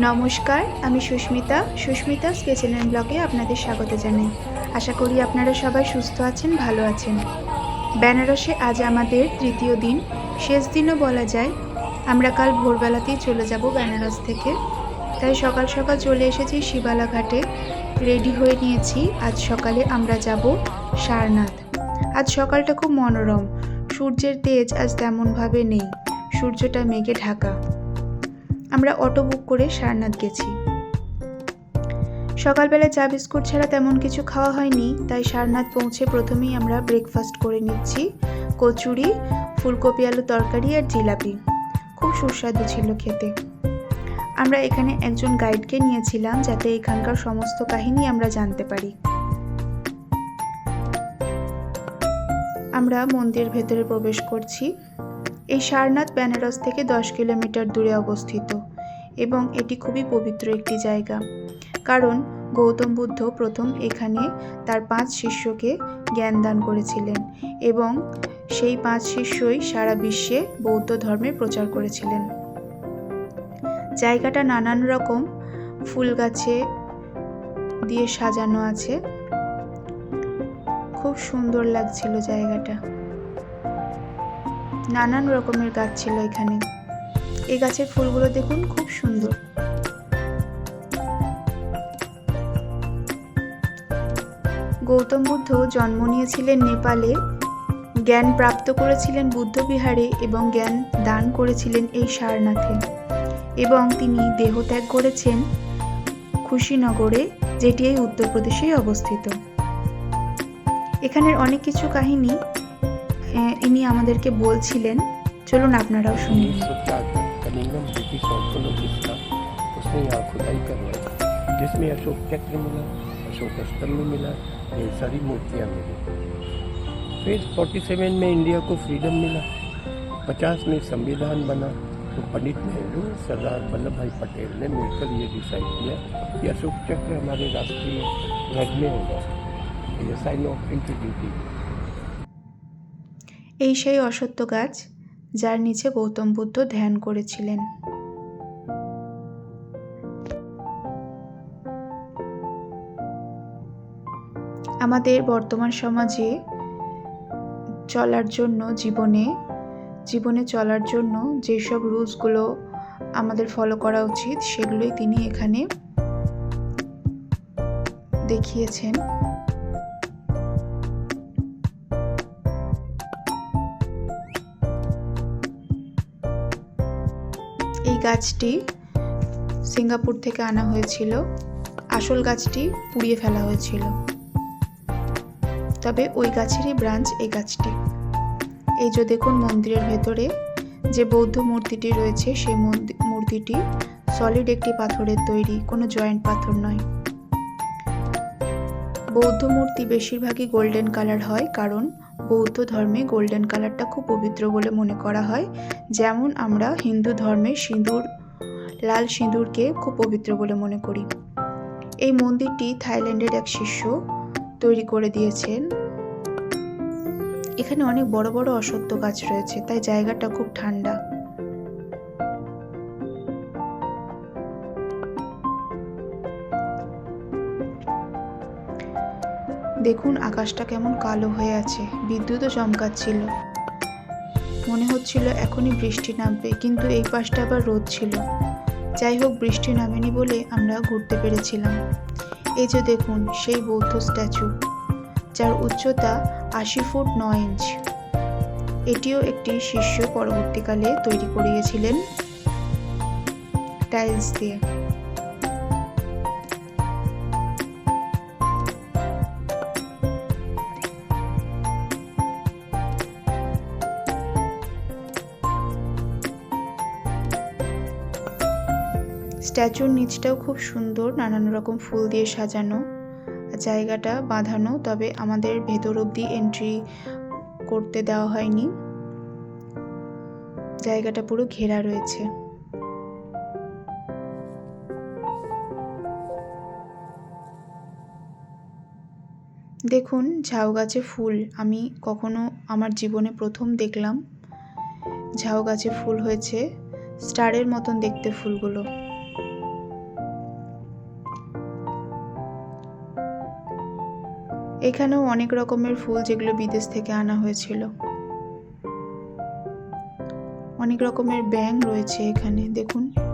নমস্কার, আমি সুস্মিতা। সুস্মিতা স্কেচেন অ্যান্ড ব্লগে আপনাদের স্বাগত জানাই। আশা করি আপনারা সবাই সুস্থ আছেন, ভালো আছেন। বেনারসে আজ আমাদের তৃতীয় দিন। শেষ দিনও বলা যায়। আমরা কাল ভোরবেলাতেই চলে যাব বেনারস থেকে। তাই সকাল সকাল চলে এসেছি শিবালা ঘাটে। রেডি হয়ে নিয়েছি। আজ সকালে আমরা যাব সারনাথ। আজ সকালটা খুব মনোরম। সূর্যের তেজ আজ তেমনভাবে নেই। সূর্যটা মেঘে ঢাকা। আমরা অটো বুক করে সারনাথ গেছি। সকালবেলা চা বিস্কুট ছাড়া তেমন কিছু খাওয়া হয়নি, তাই সারনাথ পৌঁছে প্রথমেই আমরা ব্রেকফাস্ট করে নিচ্ছি, কচুরি, ফুলকপি আলু তরকারি আর জিলাপি। খুব সুস্বাদু ছিল খেতে। আমরা এখানে একজন গাইডকে নিয়েছিলাম যাতে এখানকার সমস্ত কাহিনী আমরা জানতে পারি। আমরা মন্দিরের ভেতরে প্রবেশ করছি। এই সারনাথ, বেনারস থেকে দশ কিলোমিটার দূরে অবস্থিত এবং এটি খুবই পবিত্র একটি জায়গা। কারণ গৌতম বুদ্ধ প্রথম এখানে তার পাঁচ শিষ্যকে জ্ঞান দান করেছিলেন এবং সেই পাঁচ শিষ্যই সারা বিশ্বে বৌদ্ধ ধর্মের প্রচার করেছিলেন। জায়গাটা নানান রকম, ফুল গাছে দিয়ে সাজানো আছে। খুব সুন্দর লাগছিল জায়গাটা। নানান রকমের গাছ ছিল এখানে। এই গাছের ফুলগুলো দেখুন, খুব সুন্দর। গৌতম বুদ্ধ জন্ম নিয়েছিলেন নেপালে। জ্ঞান প্রাপ্ত করেছিলেন বুদ্ধবিহারে এবং জ্ঞান দান করেছিলেন এই সারনাথে। এবং তিনি দেহত্যাগ করেছেন খুশিনগরে, যেটি এই উত্তরপ্রদেশেই অবস্থিত। এখানের অনেক কিছু কাহিনী ইনি আমাদেরকে বলছিলেন চলুন আপনারাও শুনুন उन्नीस सौ छियासठ कलिंगम ब्रिटिश ऑर्थोलॉजिस्ट था उसने यहाँ खुदाई करवाई जिसमें अशोक चक्र मिला अशोक स्तंभ मिला ये सारी मूर्तियाँ मिली फिर 47 में इंडिया को फ्रीडम मिला 50 में संविधान बना तो पंडित नेहरू सरदार वल्लभ भाई पटेल ने मिलकर ये डिसाइड किया कि अशोक चक्र हमारे राष्ट्रीय ध्वज में होगा ये साइन ऑफ इंटीग्रिटी এই সেই অসত্য গাছ যার নিচে গৌতম বুদ্ধ ধ্যান করেছিলেন। আমাদের বর্তমান সমাজে চলার জন্য জীবনে জীবনে চলার জন্য যেসব রুলসগুলো আমাদের ফলো করা উচিত, সেগুলোই তিনি এখানে দেখিয়েছেন। গাছটি সিঙ্গাপুর থেকে আনা হয়েছিল। আসল গাছটি পুড়িয়ে ফেলা হয়েছিল। তবে ওই গাছেরই ব্রাঞ্চ এই গাছটি। এই যে দেখুন মন্দিরের ভেতরে যে বৌদ্ধ মূর্তিটি রয়েছে, সেই মূর্তিটি সলিড একটি পাথরের তৈরি, কোনো জয়েন্ট পাথর নয়। বৌদ্ধ মূর্তি বেশিরভাগই গোল্ডেন কালার হয়, কারণ বৌদ্ধ ধর্মে গোল্ডেন কালারটা খুব পবিত্র বলে মনে করা হয়। যেমন আমরা হিন্দু ধর্মে সিঁদুর, লাল সিঁদুরকে খুব পবিত্র বলে মনে করি। এই মন্দিরটি থাইল্যান্ডের এক শিষ্য তৈরি করে দিয়েছেন। এখানে অনেক বড় বড় অসত্য গাছ রয়েছে, তাই জায়গাটা খুব ঠান্ডা। দেখুন আকাশটা কেমন কালো হয়ে আছে। বিদ্যুৎও চমকাচ্ছিল। মনে হচ্ছিল এখনই বৃষ্টি নামবে, কিন্তু এই পাশটা আবার রোদ ছিল। যাই হোক, বৃষ্টি নামেনি বলে আমরা ঘুরতে পেরেছিলাম। এই যে দেখুন, সেই বৌদ্ধ স্ট্যাচু, যার উচ্চতা আশি ফুট নয় ইঞ্চ। এটিও একটি শিষ্য পরবর্তীকালে তৈরি করিয়েছিলেন টাইলস দিয়ে। স্ট্যাচুর নিচটাও খুব সুন্দর, নানান রকম ফুল দিয়ে সাজানো, জায়গাটা বাঁধানো, তবে আমাদের ভেতর অবধি এন্ট্রি করতে দেওয়া হয়নি। জায়গাটা পুরো ঘেরা রয়েছে। দেখুন, ঝাউ গাছে ফুল, আমি কখনো আমার জীবনে প্রথম দেখলাম। ঝাউ গাছে ফুল হয়েছে, স্টারের মতন দেখতে ফুলগুলো। এখানেও অনেক রকমের ফুল যেগুলো বিদেশ থেকে আনা হয়েছিল। অনেক রকমের ব্যাং রয়েছে এখানে, দেখুন।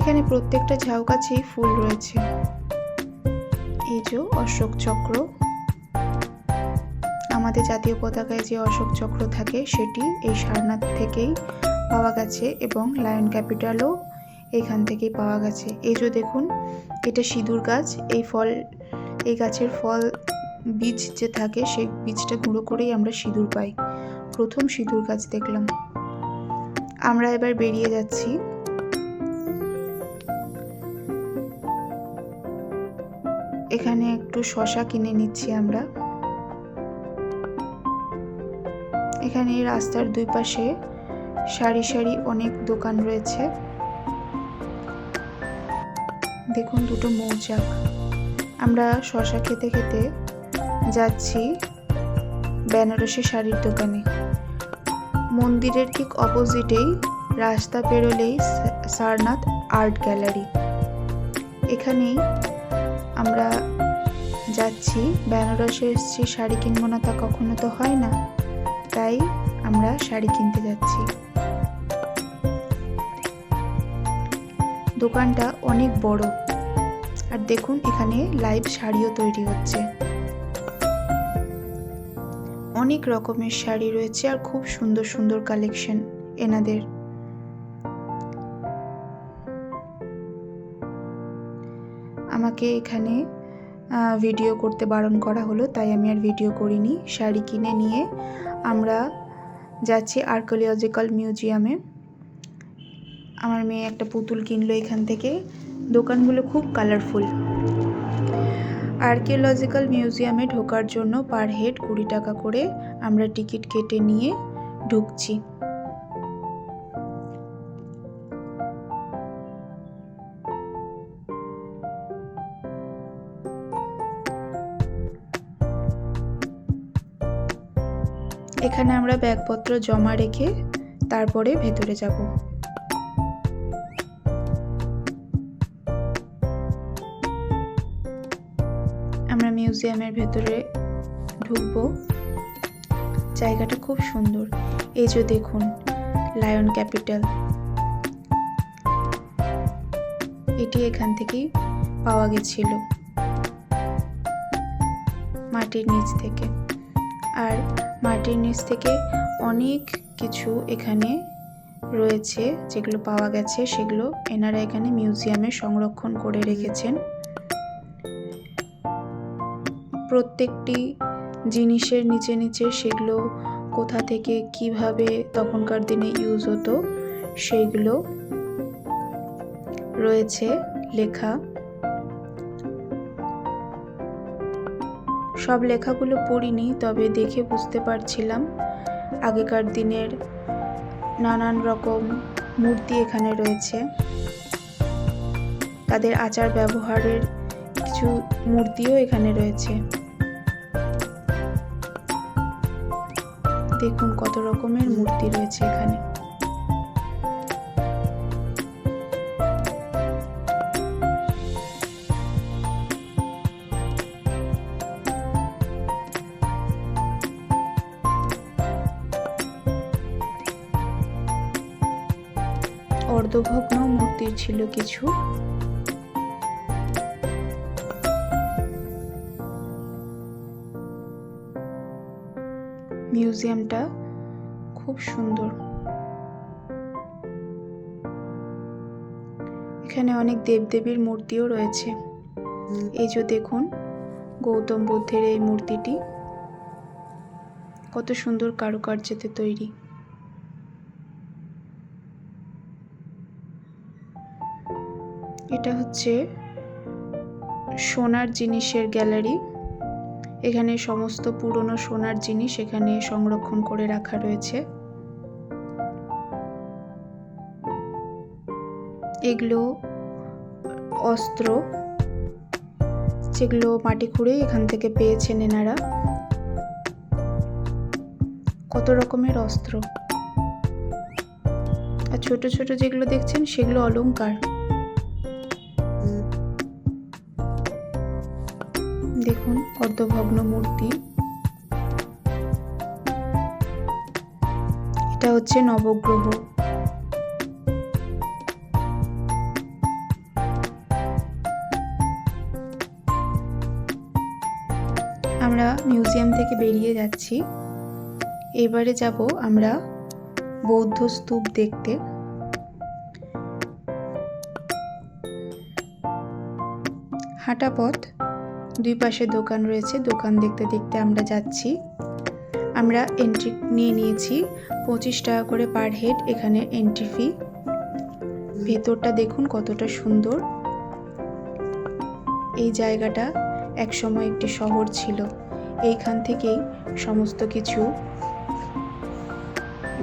এখানে প্রত্যেকটা ঝাউ গাছেই ফুল রয়েছে। এই যে অশোক চক্র। আমাদের জাতীয় পতাকায় যে অশোক চক্র থাকে, সেটি এই সারনাথ থেকেই পাওয়া গেছে এবং লায়ন ক্যাপিটালও এখান থেকেই পাওয়া গেছে। এই যে দেখুন, এটা সিঁদুর গাছ। এই ফল, এই গাছের ফল বীজ যে থাকে, সেই বীজটা গুঁড়ো করেই আমরা সিঁদুর পাই। প্রথম সিঁদুর গাছ দেখলাম। আমরা এবার বেরিয়ে যাচ্ছি। এখানে একটু শশা কিনে নিচ্ছি আমরা। এখানে রাস্তার দুই পাশে সারি সারি অনেক দোকান রয়েছে। দেখুন দুটো মৌচাক। আমরা শশা খেতে খেতে যাচ্ছি বেনারসি শাড়ির দোকানে। মন্দিরের ঠিক অপোজিটেই রাস্তা পেরোলেই সারনাথ আর্ট গ্যালারি। এখানেই আমরা যাচ্ছি, বেনারসে এসেছি, শাড়ি কিনবো না তা কখনো তো হয় না। তাই আমরা শাড়ি কিনতে যাচ্ছি। দোকানটা অনেক বড়। আর দেখুন, এখানে লাইভ শাড়িও তৈরি হচ্ছে। অনেক রকমের শাড়ি রয়েছে আর খুব সুন্দর সুন্দর কালেকশন এনাদের। আমাকে এখানে ভিডিও করতে বারণ করা হলো, তাই আমি আর ভিডিও করিনি। শাড়ি কিনে নিয়ে আমরা যাচ্ছি আর্কোলিওজিক্যাল মিউজিয়ামে। আমার মেয়ে একটা পুতুল কিনলো এখান থেকে। দোকানগুলো খুব কালারফুল আর্কিওলজিক্যাল মিউজিয়ামে ঢোকার জন্য পার হেড কুড়ি টাকা করে আমরা টিকিট কেটে নিয়ে ঢুকছি। এখানে আমরা ব্যাগপত্র জমা রেখে তারপরে ভেতরে যাব। আমরা মিউজিয়ামের ভেতরে ঢুকবো। জায়গাটা খুব সুন্দর। এই যে দেখুন, লায়ন ক্যাপিটাল। এটি এখান থেকেই পাওয়া গেছিল। মাটির নিচ থেকে। আর মাটির নিচ থেকে অনেক কিছু এখানে রয়েছে যেগুলো পাওয়া গেছে, সেগুলো এনারা এখানে মিউজিয়ামে সংরক্ষণ করে রেখেছেন। প্রত্যেকটি জিনিসের নিচে নিচে সেগুলো কোথা থেকে কীভাবে তখনকার দিনে ইউজ হতো সেইগুলো রয়েছে লেখা। সব লেখাগুলো পড়িনি, তবে দেখে বুঝতে পারছিলাম। আগেকার দিনের নানান রকম মূর্তি এখানে রয়েছে। তাদের আচার ব্যবহারের কিছু মূর্তিও এখানে রয়েছে। দেখুন কত রকমের মূর্তি রয়েছে এখানে। অর্ধভগ্ন মূর্তির ছিল কিছু। মিউজিয়ামটা খুব সুন্দর। এখানে অনেক দেবদেবীর মূর্তিও রয়েছে। এই যে দেখুন, গৌতম বুদ্ধের এই মূর্তিটি। কত সুন্দর কারুকার্যতে তৈরি। এটা হচ্ছে সোনার জিনিসের গ্যালারি। এখানে সমস্ত পুরনো সোনার জিনিস এখানে সংরক্ষণ করে রাখা রয়েছে। এগুলো অস্ত্র, যেগুলো মাটি খুঁড়ে এখান থেকে পেয়েছেন এনারা। কত রকমের অস্ত্র। আর ছোট ছোট যেগুলো দেখছেন সেগুলো অলংকার। অর্ধভগ্ন মূর্তি এটা হচ্ছে নবগ্রহ। আমরা মিউজিয়াম থেকে বেরিয়ে যাচ্ছি। এবারে যাব আমরা বৌদ্ধ স্তূপ দেখতে। হাঁটা পথ। দুই পাশে দোকান রয়েছে। দোকান দেখতে দেখতে আমরা যাচ্ছি। আমরা এন্ট্রি নিয়ে নিয়েছি। পঁচিশ টাকা করে পার হেড এখানে এন্ট্রি ফি ভেতরটা দেখুন কতটা সুন্দর। এই জায়গাটা একসময় একটি শহর ছিল। এইখান থেকেই সমস্ত কিছু।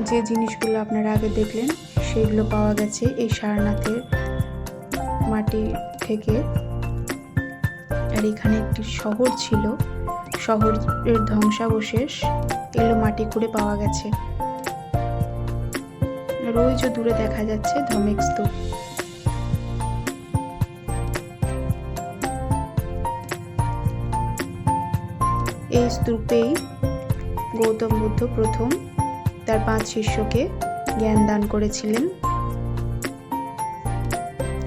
যে জিনিসগুলো আপনারা আগে দেখলেন, সেগুলো পাওয়া গেছে এই সারনাথের মাটি থেকে। আর এখানে একটি শহর ছিল। শহরের ধ্বংসাবশেষ এগুলো মাটি করে পাওয়া গেছে। ওই দূরে দেখা যাচ্ছে ধমেক স্তূপ। এই স্তূপেই গৌতম বুদ্ধ প্রথম তার পাঁচ শিষ্যকে জ্ঞান দান করেছিলেন।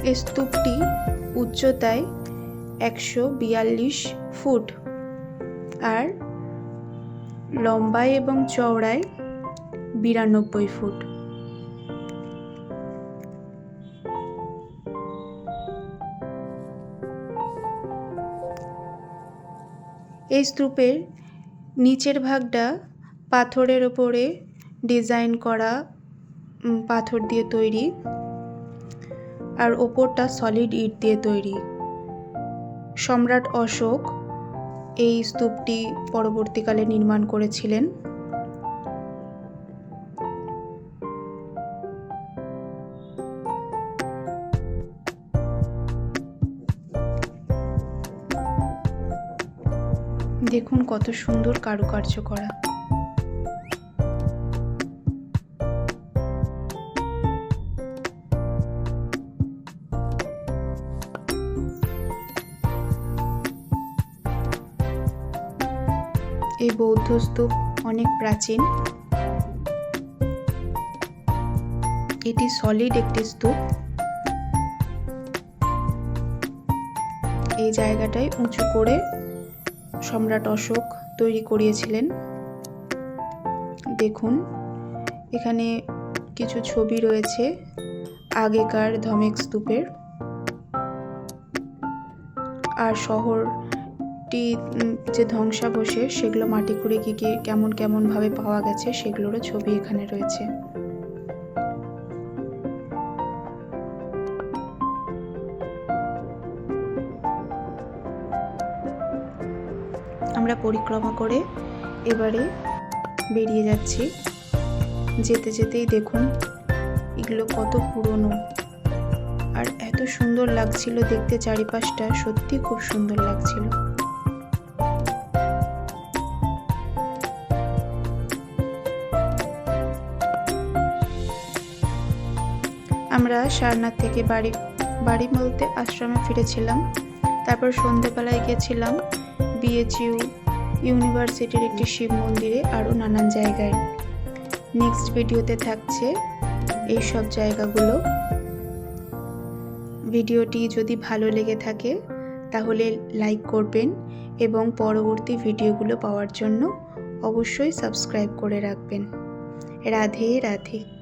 এই স্তূপটি উচ্চতায় একশো বিয়াল্লিশ ফুট। আর লম্বায় এবং চওড়ায় বিরানব্বই ফুট। এই স্তূপের নিচের ভাগটা পাথরের ওপরে ডিজাইন করা পাথর দিয়ে তৈরি। আর ওপরটা সলিড ইট দিয়ে তৈরি। সম্রাট অশোক এই স্তূপটি পরবর্তীকালে নির্মাণ করেছিলেন। দেখুন কত সুন্দর কারুকার্য করা। বৌদ্ধ স্তূপ অনেক প্রাচীন। এটি সলিড একটি স্তূপ। এই জায়গাটায় উঁচু করে সম্রাট অশোক তৈরি করিয়েছিলেন। দেখুন, এখানে কিছু ছবি রয়েছে আগেকার ধমেক স্তূপের। আর শহরটি উম, যে ধ্বংসাবশেষ সেগুলো মাটি করে কি কি কেমন কেমন ভাবে পাওয়া গেছে সেগুলোরও ছবি এখানে রয়েছে। আমরা পরিক্রমা করে এবারে বেরিয়ে যাচ্ছি। যেতে যেতেই দেখুন এগুলো কত পুরনো। আর এত সুন্দর লাগছিল দেখতে চারিপাশটা সত্যি খুব সুন্দর লাগছিল। সারনাথ থেকে বাড়ি বাড়ি বলতে আশ্রমে ফিরেছিলাম। তারপর সন্ধেবেলায় গেছিলাম বিএচইউ ইউনিভার্সিটির একটি শিব মন্দিরে আরও নানান জায়গায়। নেক্সট ভিডিওতে থাকছে এই সব জায়গাগুলো। ভিডিওটি যদি ভালো লেগে থাকে, তাহলে লাইক করবেন এবং পরবর্তী ভিডিওগুলো পাওয়ার জন্য অবশ্যই সাবস্ক্রাইব করে রাখবেন। রাধে রাধে।